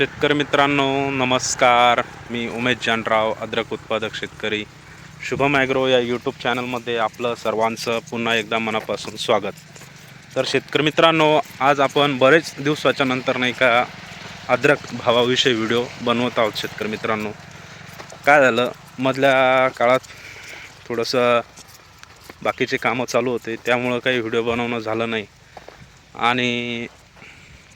शेतकरी मित्रांनो नमस्कार. मी उमेश जानराव अद्रक उत्पादक शेतकरी. शुभम ॲग्रो या यूट्यूब चॅनलमध्ये आपलं सर्वांचं पुन्हा एकदा मनापासून स्वागत. तर शेतकरी मित्रांनो आज आपण बरेच दिवसाच्या नंतर नाही का अद्रक भावाविषयी व्हिडिओ बनवत आहोत शेतकरी मित्रांनो. काय झालं? मधल्या काळात थोडंसं बाकीचे कामं चालू होते त्यामुळं काही व्हिडिओ बनवणं झालं नाही. आणि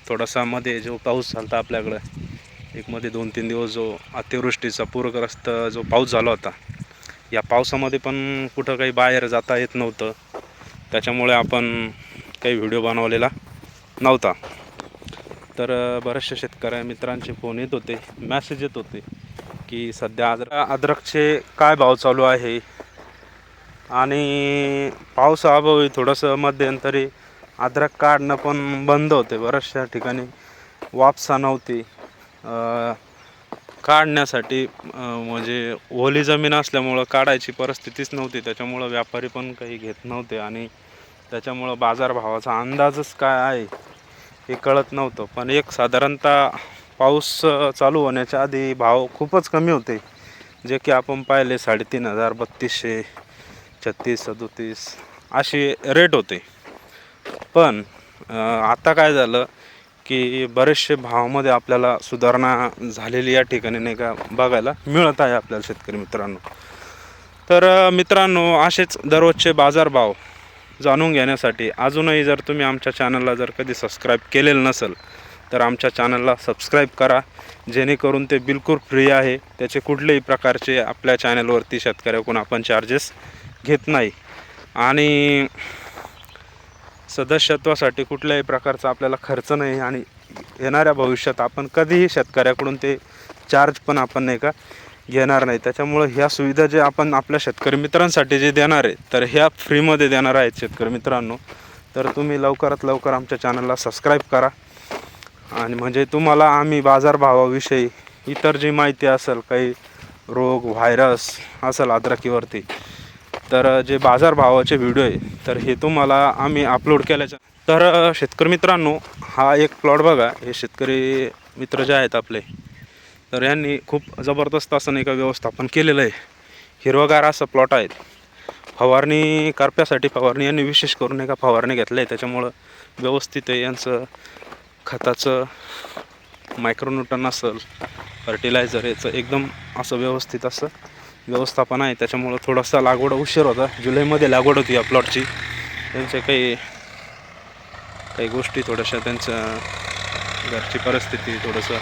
थोडासा मध्ये जो पाऊस झाला होता आपल्याकडं एक मध्ये दोन तीन दिवस जो अतिवृष्टीचा पूरग्रस्त जो पाऊस झाला होता या पावसामध्ये पण कुठं काही बाहेर जाता येत नव्हतं. त्याच्यामुळे आपण काही व्हिडिओ बनवलेला नव्हता. तर बऱ्याचशा शेतकऱ्या मित्रांचे फोन येत होते मॅसेज येत होते की सध्या अद्र अद्रकचे काय भाव चालू आहे? आणि पावसाअभावी थोडंसं मध्यंतरी अद्रक काढणं पण बंद होते बऱ्याचशा ठिकाणी. वापसा नव्हती. काढण्यासाठी म्हणजे ओली जमीन असल्यामुळं काढायची परिस्थितीच नव्हती. त्याच्यामुळं व्यापारी पण काही घेत नव्हते आणि त्याच्यामुळं बाजारभावाचा अंदाजच काय आहे हे कळत नव्हतं. पण एक साधारणतः पाऊस चालू होण्याच्या आधी भाव खूपच कमी होते. जे की आपण पाहिले साडेतीन हजार बत्तीसशे छत्तीस सदोतीस असे रेट होते. पण आता काय झालं की बरेचसे भावामध्ये आपल्याला सुधारणा झालेली या ठिकाणी नाही का बघायला मिळत आहे आपल्याला शेतकरी मित्रांनो. तर मित्रांनो असेच दररोजचे बाजारभाव जाणून घेण्यासाठी अजूनही जर तुम्ही आमच्या चॅनलला जर कधी सबस्क्राईब केलेलं नसेल तर आमच्या चॅनलला सबस्क्राईब करा जेणेकरून ते बिलकुल फ्री आहे. त्याचे कुठल्याही प्रकारचे आपल्या चॅनलवरती शेतकऱ्याकडून आपण चार्जेस घेत नाही. आणि सदस्यत्वासाठी कुठल्याही प्रकारचा आपल्याला खर्च नाही आणि येणाऱ्या भविष्यात आपण कधीही शेतकऱ्याकडून ते चार्ज पण आपण नाही का घेणार नाही. त्याच्यामुळं ह्या सुविधा जे आपण आपल्या शेतकरी मित्रांसाठी जे देणार आहे तर ह्या फ्रीमध्ये देणार आहेत शेतकरी मित्रांनो. तर तुम्ही लवकरात लवकर आमच्या चॅनलला सबस्क्राईब करा. आणि म्हणजे तुम्हाला आम्ही बाजारभावाविषयी इतर जी माहिती असेल काही रोग व्हायरस असेल अद्रकीवरती तर जे बाजारभावाचे व्हिडिओ आहे तर हे तुम्हाला आम्ही अपलोड केल्याच्या तर शेतकरी मित्रांनो हा एक प्लॉट बघा. हे शेतकरी मित्र जे आहेत आपले तर यांनी खूप जबरदस्त असं नाही का व्यवस्थापन केलेलं आहे. हिरवगार असं प्लॉट आहेत. फवारणी करप्यासाठी फवारणी यांनी विशेष करून एका फवारणी घेतलं आहे. त्याच्यामुळं व्यवस्थित आहे यांचं खताचं मायक्रोन्यूटन असेल फर्टिलायझर याचं एकदम असं व्यवस्थित असं व्यवस्थापन आहे. त्याच्यामुळं थोडासा लागवड उशीर होता. जुलैमध्ये लागवड होती या प्लॉटची त्यांचे काही काही गोष्टी थोड्याशा त्यांच्या घरची परिस्थिती थोडंसं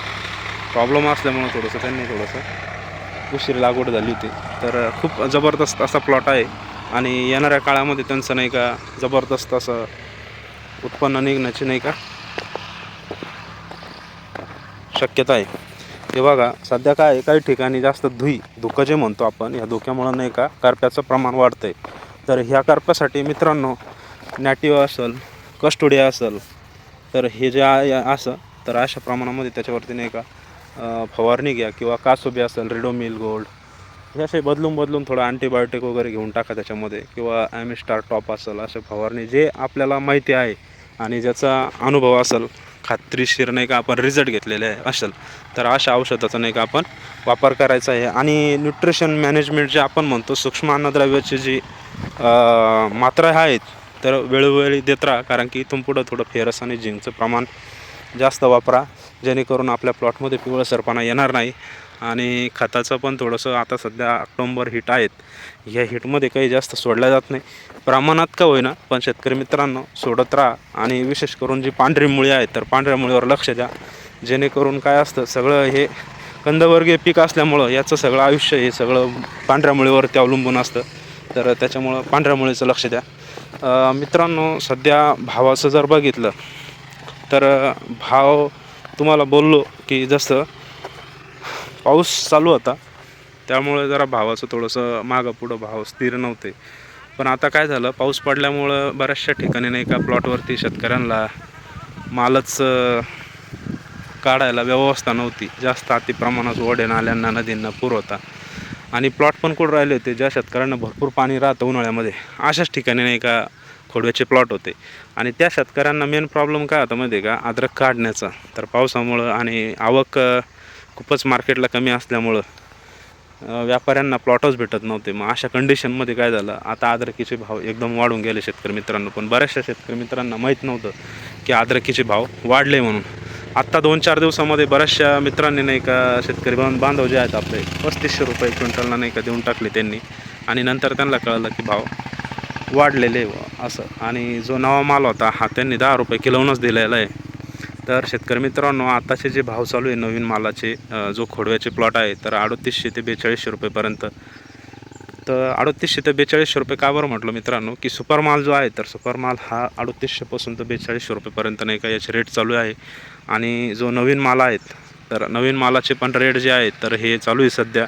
प्रॉब्लेम असल्यामुळं थोडंसं त्यांनी थोडंसं उशीर लागवड झाली होती. तर खूप जबरदस्त असा प्लॉट आहे. आणि येणाऱ्या काळामध्ये त्यांचं नाही का जबरदस्त असं उत्पन्न निघण्याची नाही का शक्यता आहे. हे बघा सध्या काय काही ठिकाणी जास्त धुई धुकं जे म्हणतो आपण या धुक्यामुळं नाही का करप्याचं प्रमाण वाढतं आहे तर ह्या करप्यासाठी मित्रांनो नॅटिव्ह असेल कस्टोडिया असेल तर हे जे आहे असं तर अशा प्रमाणामध्ये त्याच्यावरती नाही का फवारणी घ्या किंवा कासोबी असेल रेडोमिल गोल्ड हे असे बदलून बदलून थोडं अँटीबायोटिक वगैरे घेऊन टाका त्याच्यामध्ये किंवा ॲमिस्टार टॉप असेल असे फवारणी जे आपल्याला माहिती आहे आणि ज्याचा अनुभव असेल खात्रीशीर नाही का आपण रिझल्ट घेतलेले आहे असेल. तर अशा औषधाचा नाही का आपण वापर करायचा आहे. आणि न्यूट्रिशन मॅनेजमेंट जे आपण म्हणतो सूक्ष्म अन्नद्रव्याची जी मात्रा आहेत तर वेळोवेळी देत राहा. कारण की इथून पुढं थोडं फेरस आणि झिंकचं प्रमाण जास्त वापरा. जेणेकरून आपल्या प्लॉटमध्ये पिवळसरपणा येणार नाही. आणि खताचं पण थोडंसं आता सध्या ऑक्टोंबर हिट आहेत. ह्या हिटमध्ये काही जास्त सोडल्या जात नाही. प्रमाणात का होईना पण शेतकरी मित्रांनो सोडत राहा. आणि विशेष करून जी पांढरी मुळी आहेत तर पांढऱ्या मुळीवर लक्ष द्या. जेणेकरून काय असतं सगळं हे कंदवर्गीय पीक असल्यामुळं याचं सगळं आयुष्य हे सगळं पांढऱ्या मुळीवरती अवलंबून असतं. तर त्याच्यामुळं पांढऱ्या मुळीचं लक्ष द्या. मित्रांनो सध्या भावाचं जर बघितलं तर भाव तुम्हाला बोललो की जसं पाऊस चालू होता. त्यामुळे जरा भावाचं थोडंसं मागं पुढं भाव स्थिर नव्हते. पण आता काय झालं पाऊस पडल्यामुळं बऱ्याचशा ठिकाणी नाही का प्लॉटवरती शेतकऱ्यांना मालच काढायला व्यवस्था नव्हती. जास्त अति प्रमाणात ओढे नाल्यांना नदींना पूर होता. आणि प्लॉट पण कुठं राहिले होते ज्या शेतकऱ्यांना भरपूर पाणी राहतं उन्हाळ्यामध्ये अशाच ठिकाणी नाही का खोडव्याचे प्लॉट होते. आणि त्या शेतकऱ्यांना मेन प्रॉब्लेम काय होता माहिती आहे का अद्रक काढण्याचा. तर पावसामुळं आणि आवक खूपच मार्केटला कमी असल्यामुळं व्यापाऱ्यांना प्लॉटच भेटत नव्हते. मग अशा कंडिशनमध्ये काय झालं? आता अद्रकीचे भाव एकदम वाढून गेले शेतकरी मित्रांनो. पण बऱ्याचशा शेतकरी मित्रांना माहीत नव्हतं की अद्रकीचे भाव वाढले म्हणून. आत्ता दोन चार दिवसामध्ये बऱ्याचशा मित्रांनी नाही का शेतकरी बांधव जे आहेत आपले पस्तीसशे रुपये क्विंटलला नाही का देऊन टाकले त्यांनी. आणि नंतर त्यांना कळलं की भाव वाढलेले असं. आणि जो नवा माल होता हा त्यांनी दहा रुपये किलोनच दिलेला आहे. तर शेतकरी मित्रांनो आताचे जे भाव चालू आहे नवीन मालाचे जो खोडव्याचे प्लॉट आहे तर अडतीसशे ते बेचाळीसशे रुपयेपर्यंत तर अडतीसशे ते बेचाळीसशे रुपये का बरं म्हटलं मित्रांनो की सुपर माल जो आहे तर सुपर माल हा अडतीसशेपासून तर बेचाळीसशे रुपयेपर्यंत नाही का याचे रेट चालू आहे. आणि जो नवीन माल आहेत तर नवीन मालाचे पण रेट जे आहेत तर हे चालू आहे सध्या.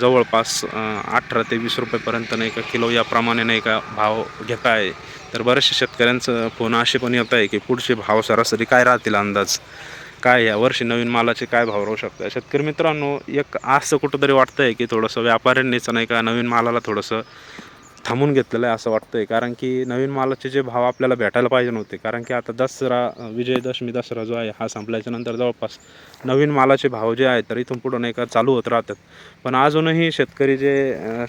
जवळपास अठरा ते वीस रुपयेपर्यंत नाही का किलो याप्रमाणे नाही का भाव घेता आहे. तर बऱ्याचशा शेतकऱ्यांचं फोन असे पण येत आहे की पुढचे भाव सरासरी काय राहतील अंदाज? काय या वर्षी नवीन मालाचे काय भाव राहू शकतात? शेतकरी मित्रांनो एक असं कुठंतरी वाटतं आहे की थोडंसं व्यापाऱ्यांनीच नाही का नवीन मालाला थोडंसं थांबून घेतलेलं आहे असं वाटतं आहे कारण की नवीन मालाचे जे भाव आपल्याला भेटायला पाहिजे नव्हते. कारण की आता दसरा विजयदशमी दसरा जो आहे हा संपल्याच्या नंतर जवळपास नवीन मालाचे भाव जे आहेत तर इथून पुढं नाही का चालू होत राहतात. पण अजूनही शेतकरी जे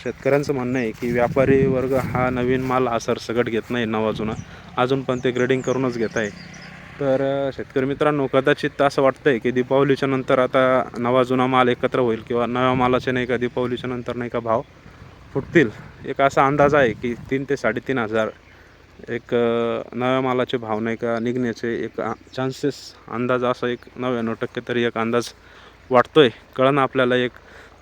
शेतकऱ्यांचं म्हणणं आहे की व्यापारी वर्ग हा नवीन माल हा सरसकट घेत नाही नवा जुना अजून पण ते ग्रेडिंग करूनच घेत आहे. तर शेतकरी मित्रांनो कदाचित असं वाटतं आहे की दीपावलीच्या नंतर आता नवा जुना माल एकत्र होईल किंवा नव्या मालाचे नाही का दीपावलीच्या नंतर नाही का भाव? फुटतील. एक असा अंदाज आहे की तीन ते साडेतीन हजार एक नव्या मालाचे भाव नाही का निघण्याचे एक चान्सेस अंदाज असा एक नव्याण्णव टक्के तरी एक अंदाज वाटतोय. कळण आपल्याला एक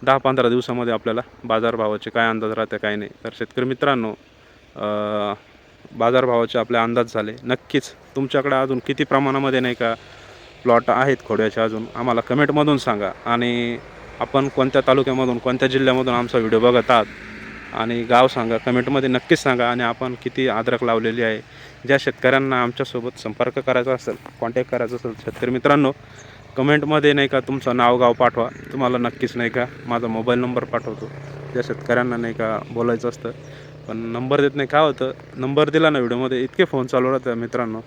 दहा पंधरा दिवसामध्ये आपल्याला बाजारभावाचे काय अंदाज राहते काय नाही. तर शेतकरी मित्रांनो बाजारभावाचे आपले अंदाज झाले. नक्कीच तुमच्याकडे अजून किती प्रमाणामध्ये नाही का प्लॉट आहेत खोड्याचे अजून आम्हाला कमेंटमधून सांगा. आणि आपण कोणत्या तालुक्यामधून कोणत्या जिल्ह्यामधून आमचा व्हिडिओ बघत आहात आणि गाव सांगा कमेंटमध्ये नक्कीच सांगा आणि आपण किती अद्रक लावलेली आहे. ज्या शेतकऱ्यांना आमच्यासोबत संपर्क करायचा असेल कॉन्टॅक्ट करायचा असेल शेतकरी मित्रांनो कमेंटमध्ये नाही का तुमचं नाव गाव पाठवा. तुम्हाला नक्कीच नाही का माझा मोबाईल नंबर पाठवतो. ज्या शेतकऱ्यांना नाही का बोलायचं असतं. पण नंबर देत नाही काय होतं नंबर दिला ना व्हिडिओमध्ये इतके फोन चालू राहतात मित्रांनो.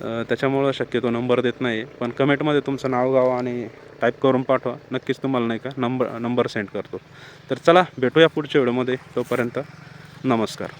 त्याच्यामुळं शक्यतो नंबर देत नाही पण कमेंटमध्ये तुमचं नाव गाव आणि टाईप करून पाठवा. नक्कीच तुम्हाला नाही का नंबर नंबर सेंड करतो. तर चला भेटूया पुढच्या व्हिडिओमध्ये तोपर्यंत. नमस्कार.